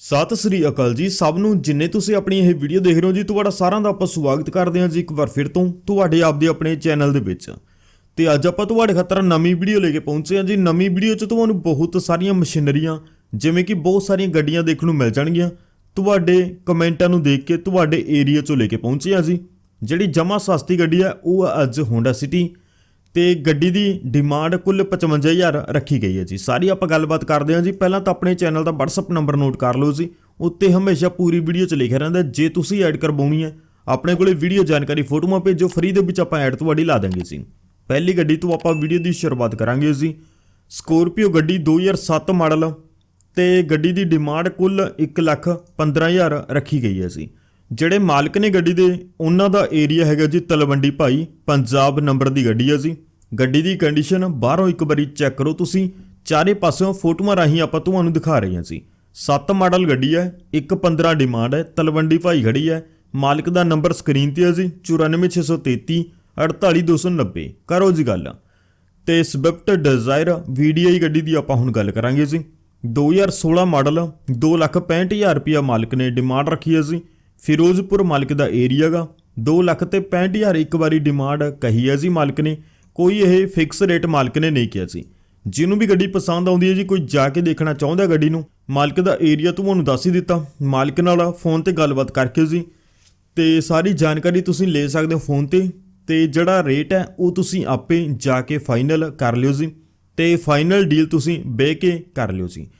ਸਤਿ ਸ੍ਰੀ ਅਕਾਲ ਜੀ। ਸਭ ਨੂੰ ਜਿੰਨੇ ਤੁਸੀਂ ਆਪਣੀ ਇਹ ਵੀਡੀਓ ਦੇਖ ਰਹੇ ਹੋ ਜੀ, ਤੁਹਾਡਾ ਸਾਰਿਆਂ ਦਾ ਆਪਾਂ ਸਵਾਗਤ ਕਰਦੇ ਹਾਂ ਜੀ ਇੱਕ ਵਾਰ ਫਿਰ ਤੋਂ ਤੁਹਾਡੇ ਆਪਦੇ ਆਪਣੇ ਚੈਨਲ ਦੇ ਵਿੱਚ। ਤੇ ਅੱਜ ਆਪਾਂ ਤੁਹਾਡੇ ਖਾਤਰ ਨਵੀਂ ਵੀਡੀਓ ਲੈ ਕੇ ਪਹੁੰਚੇ ਹਾਂ ਜੀ। ਨਵੀਂ ਵੀਡੀਓ 'ਚ ਤੁਹਾਨੂੰ ਬਹੁਤ ਸਾਰੀਆਂ ਮਸ਼ੀਨਰੀਆਂ, ਜਿਵੇਂ ਕਿ ਬਹੁਤ ਸਾਰੀਆਂ ਗੱਡੀਆਂ ਦੇਖਣ ਨੂੰ ਮਿਲ ਜਾਣਗੀਆਂ। ਤੁਹਾਡੇ ਕਮੈਂਟਾਂ ਨੂੰ ਦੇਖ ਕੇ ਤੁਹਾਡੇ ਏਰੀਆ 'ਚੋਂ ਲੈ ਕੇ ਪਹੁੰਚੇ ਹਾਂ ਜੀ। ਜਿਹੜੀ ਜਮਾ ਸਸਤੀ ਗੱਡੀ ਹੈ, ਉਹ ਹੈ ਅੱਜ ਹੋਂਡਾ ਸਿਟੀ ਤੇ ਗੱਡੀ ਦੀ ਡਿਮਾਂਡ ਕੁੱਲ 55000 ਰੱਖੀ ਗਈ ਹੈ ਜੀ। ਸਾਰੀ ਆਪਾਂ ਗੱਲਬਾਤ ਕਰਦੇ ਹਾਂ ਜੀ। ਪਹਿਲਾਂ ਤਾਂ ਆਪਣੇ ਚੈਨਲ ਦਾ WhatsApp ਨੰਬਰ ਨੋਟ ਕਰ ਲਓ ਜੀ। ਉੱਤੇ ਹਮੇਸ਼ਾ ਪੂਰੀ ਵੀਡੀਓ 'ਚ ਲਿਖਿਆ ਰਹਿੰਦਾ ਜੇ ਤੁਸੀਂ ਐਡ ਕਰਵਾਉਣੀ ਹੈ, ਆਪਣੇ ਕੋਲੇ ਵੀਡੀਓ ਜਾਣਕਾਰੀ ਫੋਟੋਆਂ ਭੇਜੋ। ਫਰੀ ਦੇ ਵਿੱਚ ਆਪਾਂ ਐਡ ਤੁਹਾਡੀ ਲਾ ਦਾਂਗੇ ਜੀ। ਪਹਿਲੀ ਗੱਡੀ ਤੋਂ ਆਪਾਂ ਵੀਡੀਓ ਦੀ ਸ਼ੁਰੂਆਤ ਕਰਾਂਗੇ ਜੀ। ਸਕੋਰਪੀਓ ਗੱਡੀ 2007 ਮਾਡਲ ਤੇ ਗੱਡੀ ਦੀ ਡਿਮਾਂਡ ਕੁੱਲ 115000 ਰੱਖੀ ਗਈ ਹੈ ਜੀ। ਜਿਹੜੇ ਮਾਲਕ ਨੇ ਗੱਡੀ ਦੇ, ਉਹਨਾਂ ਦਾ ਏਰੀਆ ਹੈਗਾ ਜੀ ਤਲਵੰਡੀ ਭਾਈ, ਪੰਜਾਬ ਨੰਬਰ ਦੀ ਗੱਡੀ ਹੈ ਜੀ। ਗੱਡੀ ਦੀ ਕੰਡੀਸ਼ਨ ਬਾਹਰੋਂ ਇੱਕ ਵਾਰੀ ਚੈੱਕ ਕਰੋ ਤੁਸੀਂ। ਚਾਰੇ ਪਾਸਿਓਂ ਫੋਟੋਆਂ ਰਾਹੀਂ ਆਪਾਂ ਤੁਹਾਨੂੰ ਦਿਖਾ ਰਹੇ ਹਾਂ ਜੀ 7 ਮਾਡਲ ਗੱਡੀ ਹੈ 115 ਡਿਮਾਂਡ ਹੈ, ਤਲਵੰਡੀ ਭਾਈ ਖੜੀ ਹੈ। ਮਾਲਕ ਦਾ ਨੰਬਰ ਸਕਰੀਨ ਤੇ ਹੈ ਜੀ 94633 48290 ਕਰੋ ਜੀ ਗੱਲ। ਤੇ ਸਵਿਫਟ ਡਿਜ਼ਾਇਰ VDI ਗੱਡੀ ਦੀ ਆਪਾਂ ਹੁਣ ਗੱਲ ਕਰਾਂਗੇ ਜੀ। 2016 ਮਾਡਲ 265000 ਰੁਪਿਆ ਮਾਲਕ ਨੇ ਡਿਮਾਂਡ ਰੱਖੀ ਹੈ ਜੀ। ਫਿਰੋਜ਼ਪੁਰ ਮਾਲਕ ਦਾ ਏਰੀਆ ਗਾ 2 ਲੱਖ ਤੇ 65000 ਇੱਕ ਵਾਰੀ ਡਿਮਾਂਡ ਕਹੀ ਹੈ ਜੀ ਮਾਲਕ ਨੇ। ਕੋਈ ਇਹ ਫਿਕਸ ਰੇਟ ਮਾਲਕ ਨੇ ਨਹੀਂ ਕਿਹਾ ਸੀ। ਜਿਹਨੂੰ ਵੀ ਗੱਡੀ ਪਸੰਦ ਆਉਂਦੀ ਹੈ ਜੀ, ਕੋਈ ਜਾ ਕੇ ਦੇਖਣਾ ਚਾਹੁੰਦਾ ਗੱਡੀ ਨੂੰ, ਮਾਲਕ ਦਾ ਏਰੀਆ ਤੁਹਾਨੂੰ ਦੱਸ ਹੀ ਦਿੱਤਾ। ਮਾਲਕ ਨਾਲ ਫੋਨ ਤੇ ਗੱਲਬਾਤ ਕਰਕੇ ਜੀ ਤੇ ਸਾਰੀ ਜਾਣਕਾਰੀ ਤੁਸੀਂ ਲੈ ਸਕਦੇ ਹੋ ਫੋਨ ਤੇ। ਤੇ ਜਿਹੜਾ ਰੇਟ ਹੈ, ਉਹ ਤੁਸੀਂ ਆਪੇ ਜਾ ਕੇ ਫਾਈਨਲ ਕਰ ਲਿਓ ਜੀ। ਤੇ ਫਾਈਨਲ ਡੀਲ ਤੁਸੀਂ ਬਹਿ ਕੇ ਕਰ ਲਿਓ ਜੀ।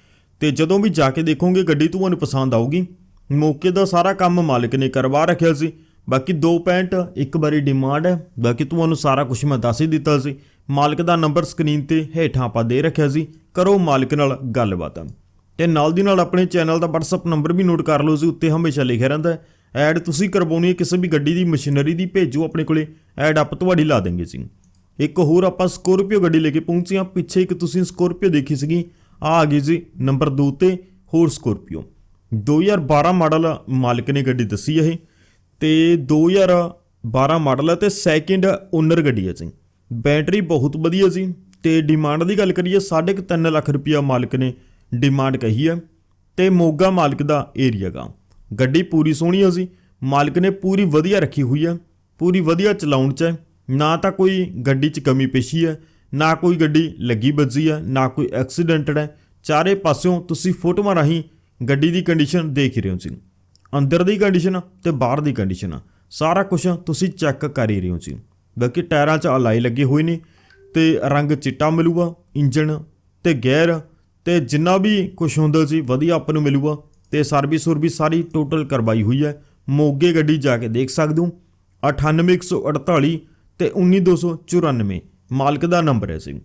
ਤੇ ਜਦੋਂ ਵੀ ਜਾ ਕੇ ਦੇਖੋਗੇ ਗੱਡੀ ਤੁਹਾਨੂੰ ਪਸੰਦ ਆਊਗੀ। ਮੌਕੇ ਦਾ ਸਾਰਾ ਕੰਮ ਮਾਲਕ ਨੇ ਕਰਵਾ ਰੱਖਿਆ ਸੀ। ਬਾਕੀ 2.1 ਇੱਕ ਵਾਰੀ ਡਿਮਾਂਡ ਹੈ। ਬਾਕੀ ਤੁਹਾਨੂੰ ਸਾਰਾ ਕੁਝ ਮੈਂ ਦੱਸ ਹੀ ਦਿੱਤਾ ਸੀ। ਮਾਲਕ ਦਾ ਨੰਬਰ ਸਕਰੀਨ ਤੇ ਹੇਠਾਂ ਆਪਾਂ ਦੇ ਰੱਖਿਆ ਸੀ। ਕਰੋ ਮਾਲਕ ਨਾਲ ਗੱਲਬਾਤ। ਤੇ ਨਾਲ ਦੀ ਨਾਲ ਆਪਣੇ ਚੈਨਲ ਦਾ WhatsApp ਨੰਬਰ ਵੀ ਨੋਟ ਕਰ ਲਓ ਜੀ, ਉੱਤੇ ਹਮੇਸ਼ਾ ਲਿਖਿਆ ਰਹਿੰਦਾ ਹੈ। ਐਡ ਤੁਸੀਂ ਕਰਵਾਉਣੀ ਹੈ, ਕਿਸੇ ਵੀ ਗੱਡੀ ਦੀ ਮਸ਼ੀਨਰੀ ਦੀ ਭੇਜੋ, ਆਪਣੇ ਕੋਲੇ ਐਡ ਆਪ ਤੁਹਾਡੀ ਲਾ ਦੇਂਗੇ ਜੀ। ਇੱਕ ਹੋਰ ਆਪਾਂ ਸਕੋਰਪੀਓ ਗੱਡੀ ਲੈ ਕੇ ਪਹੁੰਚੇ ਹਾਂ। ਪਿੱਛੇ ਇੱਕ ਤੁਸੀਂ ਸਕੋਰਪੀਓ ਦੇਖੀ ਸੀਗੀ। ਆ ਆ ਗਈ ਜੀ ਨੰਬਰ 2 ਤੇ ਹੋਰ ਸਕੋਰਪੀਓ 2012 ਮਾਡਲ ਮਾਲਕ ਨੇ ਗੱਡੀ ਦੱਸੀ ਇਹ। ਤੇ 2012 ਮਾਡਲ ਹੈ ਤੇ ਸੈਕਿੰਡ ਓਨਰ ਗੱਡੀ ਹੈ ਜੀ। ਬੈਟਰੀ ਬਹੁਤ ਵਧੀਆ ਸੀ ਤੇ ਡਿਮਾਂਡ ਦੀ ਗੱਲ ਕਰੀਏ 3.5 ਲੱਖ ਰੁਪਇਆ ਮਾਲਕ ਨੇ ਡਿਮਾਂਡ ਕਹੀ ਹੈ ਤੇ ਮੋਗਾ ਮਾਲਕ ਦਾ ਏਰੀਆ ਗਾ। ਗੱਡੀ ਪੂਰੀ ਸੋਹਣੀ ਹੈ ਜੀ, ਮਾਲਕ ਨੇ ਪੂਰੀ ਵਧੀਆ ਰੱਖੀ ਹੋਈ ਹੈ ਪੂਰੀ ਵਧੀਆ ਚਲਾਉਣ ਚ ਹੈ ਨਾ ਤਾਂ ਕੋਈ ਗੱਡੀ 'ਚ ਕਮੀ ਪੇਸ਼ੀ ਹੈ ਨਾ ਕੋਈ ਗੱਡੀ ਲੱਗੀ ਵੱਜੀ ਹੈ ਨਾ ਕੋਈ ਐਕਸੀਡੈਂਟਡ ਹੈ ਚਾਰੇ ਪਾਸਿਓਂ ਤੁਸੀਂ ਫੋਟੋਆਂ ਰਾਹੀਂ ਗੱਡੀ ਦੀ ਕੰਡੀਸ਼ਨ ਦੇਖ ਰਹੇ ਹੋ ਜੀ। ਅੰਦਰ ਦੀ ਕੰਡੀਸ਼ਨ ਤੇ ਬਾਹਰ ਦੀ ਕੰਡੀਸ਼ਨ ਸਾਰਾ ਕੁਝ ਤੁਸੀਂ ਚੈੱਕ ਕਰ ਹੀ ਰਹੇ ਹੋ ਜੀ। ਬਾਕੀ ਟਾਇਰਾਂ 'ਚ ਅਲਾਈ ਲੱਗੇ ਹੋਏ ਨੇ ਤੇ ਰੰਗ ਚਿੱਟਾ ਮਿਲੂਗਾ ਇੰਜਨ ਤੇ ਗੇਅਰ ਤੇ ਜਿੰਨਾ ਵੀ ਕੁਝ ਹੁੰਦਾ ਸੀ ਵਧੀਆ ਆਪਾਂ ਨੂੰ ਮਿਲੂਗਾ। ਤੇ ਸਰਵਿਸ ਸੁਰਵਿਸ ਸਾਰੀ ਟੋਟਲ ਕਰਵਾਈ ਹੋਈ ਹੈ। ਮੋਗੇ ਗੱਡੀ ਜਾ ਕੇ ਦੇਖ ਸਕਦੇ ਹੋ। 98148 ਤੇ 19294 ਮਾਲਕ ਦਾ ਨੰਬਰ ਹੈ ਸੀ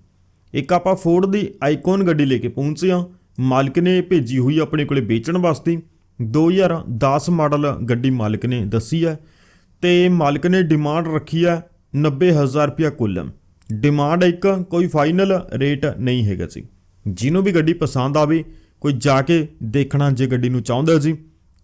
ਇੱਕ ਆਪਾਂ ਫੋਰਡ ਦੀ ਆਈਕਨ ਗੱਡੀ ਲੈ ਕੇ ਪਹੁੰਚੇ ਹਾਂ। ਮਾਲਕ ਨੇ ਭੇਜੀ ਹੋਈ ਆਪਣੇ ਕੋਲੇ ਵੇਚਣ ਵਾਸਤੇ। 2010 ਮਾਡਲ ਗੱਡੀ ਮਾਲਕ ਨੇ ਦੱਸੀ ਹੈ ਤੇ ਮਾਲਕ ਨੇ ਡਿਮਾਂਡ ਰੱਖੀ ਹੈ 90000 ਰੁਪਇਆ ਕੁੱਲ। ਡਿਮਾਂਡ ਇੱਕ ਕੋਈ ਫਾਈਨਲ ਰੇਟ ਨਹੀਂ ਹੈਗਾ ਸੀ। ਜਿਹਨੂੰ ਵੀ ਗੱਡੀ ਪਸੰਦ ਆਵੇ, ਕੋਈ ਜਾ ਕੇ ਦੇਖਣਾ ਜੇ ਗੱਡੀ ਨੂੰ ਚਾਹੁੰਦਾ ਜੀ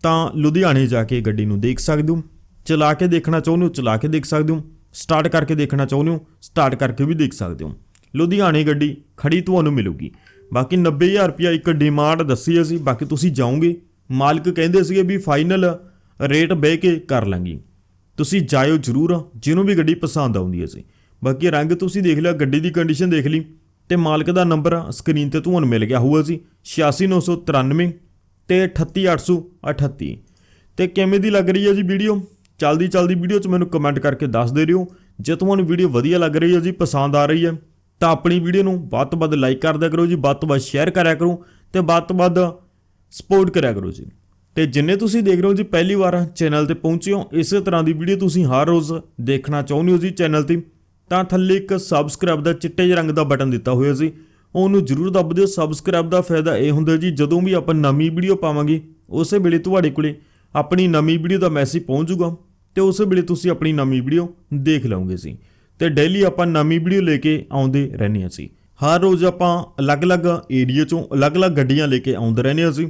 ਤਾਂ ਲੁਧਿਆਣੇ ਜਾ ਕੇ ਗੱਡੀ ਨੂੰ ਦੇਖ ਸਕਦੇ ਹੋ। ਚਲਾ ਕੇ ਦੇਖਣਾ ਚਾਹੁੰਦੇ ਹੋ, ਚਲਾ ਕੇ ਦੇਖ ਸਕਦੇ ਹੋ। ਸਟਾਰਟ ਕਰਕੇ ਦੇਖਣਾ ਚਾਹੁੰਦੇ ਹੋ, ਸਟਾਰਟ ਕਰਕੇ ਵੀ ਦੇਖ ਸਕਦੇ ਹੋ। ਲੁਧਿਆਣੇ ਗੱਡੀ ਖੜੀ ਤੁਹਾਨੂੰ ਮਿਲੂਗੀ। ਬਾਕੀ 90000 ਰੁਪਇਆ ਇੱਕ ਡਿਮਾਂਡ ਦੱਸੀ ਹੈ ਸੀ ਬਾਕੀ ਤੁਸੀਂ ਜਾਓਗੇ ਮਾਲਕ ਕਹਿੰਦੇ ਸੀਗੇ ਵੀ ਫਾਈਨਲ ਰੇਟ ਬਹਿ ਕੇ ਕਰ ਲਾਂਗੀ। ਤੁਸੀਂ ਜਾਇਓ ਜ਼ਰੂਰ, ਜਿਹਨੂੰ ਵੀ ਗੱਡੀ ਪਸੰਦ ਆਉਂਦੀ ਹੈ ਸੀ ਬਾਕੀ ਰੰਗ ਤੁਸੀਂ ਦੇਖ ਲਿਆ, ਗੱਡੀ ਦੀ ਕੰਡੀਸ਼ਨ ਦੇਖ ਲਈ। ਤੇ ਮਾਲਕ ਦਾ ਨੰਬਰ ਸਕਰੀਨ ਤੇ ਤੁਹਾਨੂੰ ਮਿਲ ਗਿਆ ਹੋਊਗਾ ਜੀ। 86993 ਤੇ 38838 ਤੇ ਕਿਵੇਂ ਦੀ ਲੱਗ ਰਹੀ ਹੈ ਜੀ ਵੀਡੀਓ ਚਲਦੀ ਚਲਦੀ ਵੀਡੀਓ 'ਚ ਮੈਨੂੰ ਕਮੈਂਟ ਕਰਕੇ ਦੱਸ ਦੇ ਰਿਓ ਜੇ ਤੁਹਾਨੂੰ ਵੀਡੀਓ ਵਧੀਆ ਲੱਗ ਰਹੀ ਹੈ ਜੀ, ਪਸੰਦ ਆ ਰਹੀ ਹੈ, ਤਾਂ ਆਪਣੀ ਵੀਡੀਓ ਨੂੰ ਵੱਧ ਤੋਂ ਵੱਧ ਲਾਈਕ ਕਰਦਿਆ ਕਰੋ ਜੀ। ਵੱਧ ਤੋਂ ਵੱਧ ਸ਼ੇਅਰ ਕਰਿਆ ਕਰੋ। ਤੇ ਵੱਧ ਤੋਂ ਵੱਧ ਸਪੋਰਟ ਕਰਿਆ ਕਰੋ ਜੀ। ਤੇ ਜਿੰਨੇ ਤੁਸੀਂ ਦੇਖ ਰਹੇ ਹੋ ਜੀ, ਪਹਿਲੀ ਵਾਰ ਚੈਨਲ ਤੇ ਪਹੁੰਚੇ ਹੋ, ਇਸੇ ਤਰ੍ਹਾਂ ਦੀ ਵੀਡੀਓ ਤੁਸੀਂ ਹਰ ਰੋਜ਼ ਦੇਖਣਾ ਚਾਹੁੰਦੇ ਹੋ ਜੀ ਚੈਨਲ ਤੇ, ਤਾਂ ਥੱਲੇ ਇੱਕ ਸਬਸਕ੍ਰਾਈਬ ਦਾ ਚਿੱਟੇ ਜਿਹੇ ਰੰਗ ਦਾ ਬਟਨ ਦਿੱਤਾ ਹੋਇਆ ਸੀ ਉਹਨੂੰ ਜਰੂਰ ਦੱਬ ਦਿਓ ਸਬਸਕ੍ਰਾਈਬ ਦਾ ਫਾਇਦਾ ਇਹ ਹੁੰਦਾ ਜੀ, ਜਦੋਂ ਵੀ ਆਪਾਂ ਨਵੀਂ ਵੀਡੀਓ ਪਾਵਾਂਗੇ, ਉਸੇ ਵੇਲੇ ਤੁਹਾਡੇ ਕੋਲੇ ਆਪਣੀ ਨਵੀਂ ਵੀਡੀਓ ਦਾ ਮੈਸੇਜ ਪਹੁੰਚ ਜਾਊਗਾ ਤੇ ਉਸੇ ਵੇਲੇ ਤੁਸੀਂ ਆਪਣੀ ਨਵੀਂ ਵੀਡੀਓ ਦੇਖ ਲਓਗੇ ਜੀ। ਤੇ ਡੇਲੀ ਆਪਾਂ ਨਵੀਂ ਵੀਡੀਓ ਲੈ ਕੇ ਆਉਂਦੇ ਰਹਿੰਦੇ ਹਾਂ ਜੀ। ਹਰ ਰੋਜ਼ ਆਪਾਂ ਅਲੱਗ-ਅਲੱਗ ਏਰੀਆ ਚੋਂ ਅਲੱਗ-ਅਲੱਗ ਗੱਡੀਆਂ ਲੈ ਕੇ ਆਉਂਦੇ ਰਹਿੰਦੇ ਹਾਂ ਅਸੀਂ।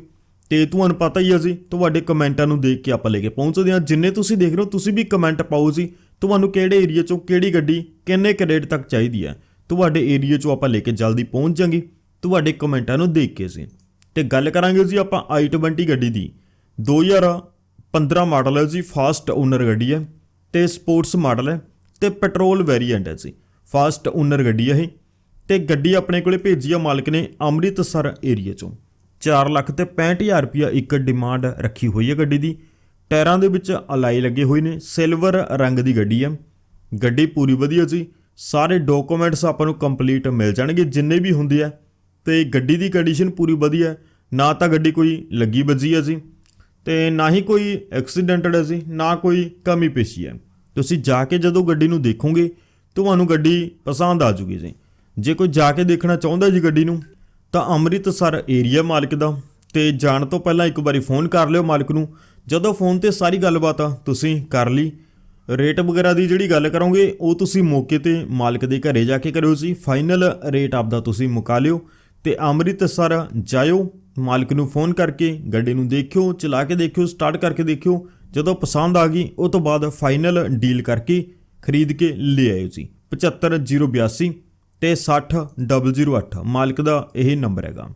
ਤੇ ਤੁਹਾਨੂੰ ਪਤਾ ਹੀ ਹੈ ਜੀ, ਤੁਹਾਡੇ ਕਮੈਂਟਾਂ ਨੂੰ ਦੇਖ ਕੇ ਆਪਾਂ ਲੈ ਕੇ ਪਹੁੰਚਦੇ ਹਾਂ। ਜਿੰਨੇ ਤੁਸੀਂ ਦੇਖ ਰਹੇ ਹੋ, ਤੁਸੀਂ ਵੀ ਕਮੈਂਟ ਪਾਓ ਜੀ, ਤੁਹਾਨੂੰ ਕਿਹੜੇ ਏਰੀਆ ਚੋਂ ਕਿਹੜੀ ਗੱਡੀ ਕਿੰਨੇ ਕੁ ਰੇਟ ਤੱਕ ਚਾਹੀਦੀ ਹੈ। ਤੁਹਾਡੇ ਏਰੀਆ ਚੋਂ ਆਪਾਂ ਲੈ ਕੇ ਜਲਦੀ ਪਹੁੰਚ ਜਾਾਂਗੇ, ਤੁਹਾਡੇ ਕਮੈਂਟਾਂ ਨੂੰ ਦੇਖ ਕੇ ਸੀ ਤੇ ਗੱਲ ਕਰਾਂਗੇ ਜੀ ਆਪਾਂ i20 ਗੱਡੀ ਦੀ। 2015 ਮਾਡਲ ਹੈ ਜੀ ਫਾਸਟ ਓਨਰ ਗੱਡੀ ਹੈ ਤੇ ਸਪੋਰਟਸ ਮਾਡਲ ਹੈ ਤੇ ਪੈਟਰੋਲ ਵੇਰੀਐਂਟ ਹੈ ਜੀ। ਫਾਸਟ ਓਨਰ ਗੱਡੀ ਹੈ ਇਹ। ਤੇ ਗੱਡੀ ਆਪਣੇ ਕੋਲੇ ਭੇਜੀ ਆ ਮਾਲਕ ਨੇ ਅੰਮ੍ਰਿਤਸਰ ਏਰੀਆ ਚੋਂ। 4 ਲੱਖ ਤੇ 65000 ਰੁਪਇਆ ਇੱਕ ਡਿਮਾਂਡ ਰੱਖੀ ਹੋਈ ਹੈ ਗੱਡੀ ਦੀ। ਟਾਇਰਾਂ ਦੇ ਵਿੱਚ ਅਲਾਈ ਲੱਗੇ ਹੋਏ ਨੇ ਸਿਲਵਰ ਰੰਗ ਦੀ ਗੱਡੀ ਹੈ ਗੱਡੀ ਪੂਰੀ ਵਧੀਆ ਜੀ ਸਾਰੇ ਡਾਕੂਮੈਂਟਸ ਆਪਾਂ ਨੂੰ ਕੰਪਲੀਟ ਮਿਲ ਜਾਣਗੇ, ਜਿੰਨੇ ਵੀ ਹੁੰਦੇ ਆ। ਤੇ ਗੱਡੀ ਦੀ ਕੰਡੀਸ਼ਨ ਪੂਰੀ ਵਧੀਆ, ਨਾ ਤਾਂ ਗੱਡੀ ਕੋਈ ਲੱਗੀ ਵੱਜੀ ਹੈ ਜੀ, ਤੇ ਨਾ ਹੀ ਕੋਈ ਐਕਸੀਡੈਂਟਡ ਹੈ ਜੀ, ਨਾ ਕੋਈ ਕਮੀ ਪੇਸ਼ੀ ਹੈ ਤੁਸੀਂ ਜਾ ਕੇ ਜਦੋਂ ਗੱਡੀ ਨੂੰ ਦੇਖੋਗੇ, ਤੁਹਾਨੂੰ ਗੱਡੀ ਪਸੰਦ ਆ ਜੂਗੀ ਜੀ। ਜੇ ਕੋਈ ਜਾ ਕੇ ਦੇਖਣਾ ਚਾਹੁੰਦਾ ਜੀ ਗੱਡੀ ਨੂੰ, ਤਾਂ ਅੰਮ੍ਰਿਤਸਰ ਏਰੀਆ ਮਾਲਕ ਦਾ। ਤੇ ਜਾਣ ਤੋਂ ਪਹਿਲਾਂ ਇੱਕ ਵਾਰੀ ਫੋਨ ਕਰ ਲਿਓ ਮਾਲਕ ਨੂੰ। ਜਦੋਂ ਫੋਨ ਤੇ ਸਾਰੀ ਗੱਲਬਾਤ ਆ, ਤੁਸੀਂ ਕਰ ਲਈ। ਰੇਟ ਵਗੈਰਾ ਦੀ ਜਿਹੜੀ ਗੱਲ ਕਰੋਗੇ, ਉਹ ਤੁਸੀਂ ਮੌਕੇ ਤੇ ਮਾਲਕ ਦੇ ਘਰੇ ਜਾ ਕੇ ਕਰਿਓ ਜੀ। ਫਾਈਨਲ ਰੇਟ ਆਪਦਾ ਤੁਸੀਂ ਮੁਕਾ ਲਿਓ। ਤੇ ਅੰਮ੍ਰਿਤਸਰ ਜਾਇਓ, ਮਾਲਕ ਨੂੰ ਫੋਨ ਕਰਕੇ ਗੱਡੀ ਨੂੰ ਦੇਖਿਓ, ਚਲਾ ਕੇ ਦੇਖਿਓ ਸਟਾਰਟ ਕਰਕੇ ਦੇਖਿਓ। ਜਦੋਂ ਪਸੰਦ ਆ ਗਈ, ਉਹ ਤੋਂ ਬਾਅਦ ਫਾਈਨਲ ਡੀਲ ਕਰਕੇ ਖਰੀਦ ਕੇ ਲੈ ਆਇਓ ਜੀ। 75082 ਤੇ 60008 ਮਾਲਕ ਦਾ ਇਹ ਨੰਬਰ ਹੈਗਾ।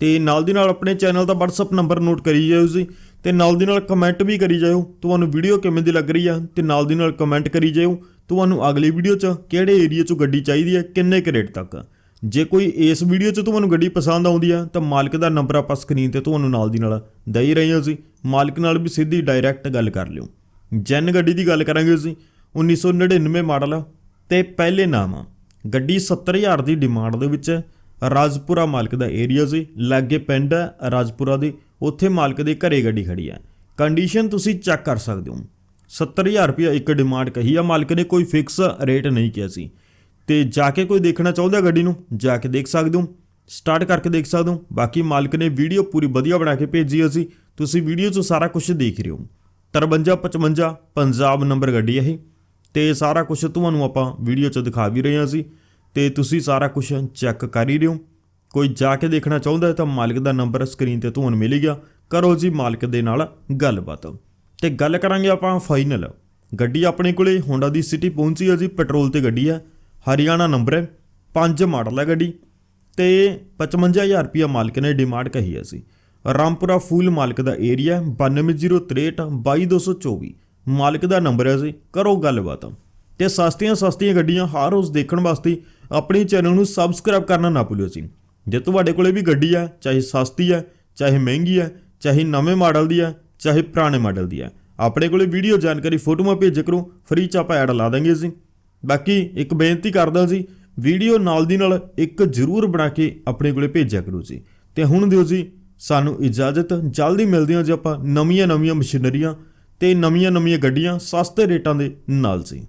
ਤੇ ਨਾਲ ਦੀ ਨਾਲ ਆਪਣੇ ਚੈਨਲ ਦਾ WhatsApp ਨੰਬਰ ਨੋਟ ਕਰੀ ਜਾਇਓ ਜੀ। ਤੇ ਨਾਲ ਦੀ ਨਾਲ ਕਮੈਂਟ ਵੀ ਕਰੀ ਜਾਇਓ। ਤੁਹਾਨੂੰ ਵੀਡੀਓ ਕਿਵੇਂ ਦੀ ਲੱਗ ਰਹੀ ਆ? ਤੇ ਨਾਲ ਦੀ ਨਾਲ ਕਮੈਂਟ ਕਰੀ ਜਾਇਓ। ਤੁਹਾਨੂੰ ਅਗਲੀ ਵੀਡੀਓ 'ਚ ਕਿਹੜੇ ਏਰੀਆ 'ਚੋਂ ਗੱਡੀ ਚਾਹੀਦੀ ਹੈ ਕਿੰਨੇ ਕੁ ਰੇਟ ਤੱਕ? ਜੇ ਕੋਈ ਇਸ ਵੀਡੀਓ 'ਚ ਤੁਹਾਨੂੰ ਗੱਡੀ ਪਸੰਦ ਆਉਂਦੀ ਆ, ਤਾਂ ਮਾਲਕ ਦਾ ਨੰਬਰ ਆਪਾਂ ਸਕਰੀਨ ਤੇ ਤੁਹਾਨੂੰ ਨਾਲ ਦੀ ਨਾਲ ਦੇ ਹੀ ਰਹੇ ਹਾਂ ਜੀ। ਮਾਲਕ ਨਾਲ ਵੀ ਸਿੱਧੀ ਡਾਇਰੈਕਟ ਗੱਲ ਕਰ ਲਿਓ। ਜੈਨ ਗੱਡੀ ਦੀ ਗੱਲ ਕਰਾਂਗੇ ਜੀ। 1999 ਮਾਡਲ ਆ ਤੇ ਪਹਿਲੇ ਨਾਮ ਆ। ਗੱਡੀ 70000 ਦੀ ਡਿਮਾਂਡ ਦੇ ਵਿੱਚ ਹੈ। ਰਾਜਪੁਰਾ ਮਾਲਕ ਦਾ ਏਰੀਆ ਸੀ। ਲਾਗੇ ਪਿੰਡ ਹੈ, ਰਾਜਪੁਰਾ ਦੇ। ਉੱਥੇ ਮਾਲਕ ਦੇ ਘਰੇ ਗੱਡੀ ਖੜੀ ਹੈ। ਕੰਡੀਸ਼ਨ ਤੁਸੀਂ ਚੈੱਕ ਕਰ ਸਕਦੇ ਹੋ। 70000 ਰੁਪਇਆ ਇੱਕ ਡਿਮਾਂਡ ਕਹੀ ਆ। ਮਾਲਕ ਨੇ ਕੋਈ ਫਿਕਸ ਰੇਟ ਨਹੀਂ ਕਿਹਾ ਸੀ। ਤੇ ਜਾ ਕੇ ਕੋਈ ਦੇਖਣਾ ਚਾਹੁੰਦਾ ਗੱਡੀ ਨੂੰ? ਜਾ ਕੇ ਦੇਖ ਸਕਦੇ ਹੋ। ਸਟਾਰਟ ਕਰਕੇ ਦੇਖ ਸਕਦੇ ਹੋ। ਬਾਕੀ ਮਾਲਕ ਨੇ ਵੀਡੀਓ ਪੂਰੀ ਵਧੀਆ ਬਣਾ ਕੇ ਭੇਜੀ ਅਸੀਂ ਤੁਸੀਂ ਵੀਡੀਓ 'ਚ ਸਾਰਾ ਕੁਝ ਦੇਖ ਰਹੇ ਹੋ। 5355 ਪੰਜਾਬ ਨੰਬਰ ਗੱਡੀ ਹੈ ਇਹ। ਤੇ ਸਾਰਾ ਕੁਝ ਤੁਹਾਨੂੰ ਆਪਾਂ ਵੀਡੀਓ 'ਚ ਦਿਖਾ ਵੀ ਰਹੇ ਹਾਂ ਅਸੀਂ ਤੇ ਤੁਸੀਂ ਸਾਰਾ ਕੁਝ ਚੈੱਕ ਕਰ ਹੀ ਰਹੇ ਹੋ। ਕੋਈ ਜਾ ਕੇ ਦੇਖਣਾ ਚਾਹੁੰਦਾ ਹੈ ਤਾਂ ਮਾਲਕ ਦਾ ਨੰਬਰ ਸਕਰੀਨ ਤੇ ਤੁਹਾਨੂੰ ਮਿਲ ਗਿਆ। ਕਰੋ ਜੀ ਮਾਲਕ ਦੇ ਨਾਲ ਗੱਲਬਾਤ। ਤੇ ਗੱਲ ਕਰਾਂਗੇ ਆਪਾਂ ਫਾਈਨਲ ਗੱਡੀ ਆਪਣੇ ਕੋਲੇ ਹੋਂਡਾ ਦੀ ਸਿਟੀ ਪਹੁੰਚੀ ਹੈ ਜੀ ਪੈਟਰੋਲ ਤੇ ਗੱਡੀ ਹੈ। ਹਰਿਆਣਾ ਨੰਬਰ ਹੈ 5 ਮਾਡਲ ਹੈ ਗੱਡੀ। ਤੇ 55000 ਰੁਪਇਆ ਮਾਲਕ ਨੇ ਡਿਮਾਂਡ ਕਹੀ ਹੈ ਸੀ ਰਾਮਪੁਰਾ ਫੂਲ ਮਾਲਕ ਦਾ ਏਰੀਆ 9203 22224 ਮਾਲਕ ਦਾ ਨੰਬਰ ਹੈ ਜੀ, ਕਰੋ ਗੱਲਬਾਤ। ਤੇ ਸਸਤੀਆਂ ਸਸਤੀਆਂ ਗੱਡੀਆਂ ਹਰ ਰੋਜ਼ ਦੇਖਣ ਵਾਸਤੇ ਆਪਣੇ ਚੈਨਲ ਨੂੰ ਸਬਸਕ੍ਰਾਈਬ ਕਰਨਾ ਨਾ ਭੁੱਲਿਓ ਜੀ। ਜੇ ਤੁਹਾਡੇ ਕੋਲੇ ਵੀ ਗੱਡੀ ਹੈ, ਚਾਹੇ ਸਸਤੀ ਹੈ, ਚਾਹੇ ਮਹਿੰਗੀ ਹੈ, ਚਾਹੇ ਨਵੇਂ ਮਾਡਲ ਦੀ ਹੈ, ਚਾਹੇ ਪੁਰਾਣੇ ਮਾਡਲ ਦੀ ਹੈ, ਆਪਣੇ ਕੋਲੇ ਵੀਡੀਓ ਜਾਣਕਾਰੀ ਫੋਟੋਆਂ ਭੇਜਿਆ ਕਰੋ ਫ੍ਰੀ ਚ ਆਪਾਂ ਐਡ ਲਾ ਦਾਂਗੇ ਜੀ। ਬਾਕੀ ਇੱਕ ਬੇਨਤੀ ਕਰਦਾ ਜੀ ਵੀਡੀਓ ਨਾਲ ਦੀ ਨਾਲ ਇੱਕ ਜ਼ਰੂਰ ਬਣਾ ਕੇ ਆਪਣੇ ਕੋਲੇ ਭੇਜਿਆ ਕਰੋ ਜੀ। ਤੇ ਹੁਣ ਦਿਓ ਜੀ, ਸਾਨੂੰ ਇਜਾਜ਼ਤ, ਜਲਦੀ ਮਿਲਦੇ ਹਾਂ ਜੀ ਆਪਾਂ ਨਵੀਆਂ ਨਵੀਆਂ ਮਸ਼ੀਨਰੀਆਂ ਤੇ ਨਵੀਆਂ ਨਵੀਆਂ ਗੱਡੀਆਂ ਸਸਤੇ ਰੇਟਾਂ ਦੇ ਨਾਲ ਸੀ।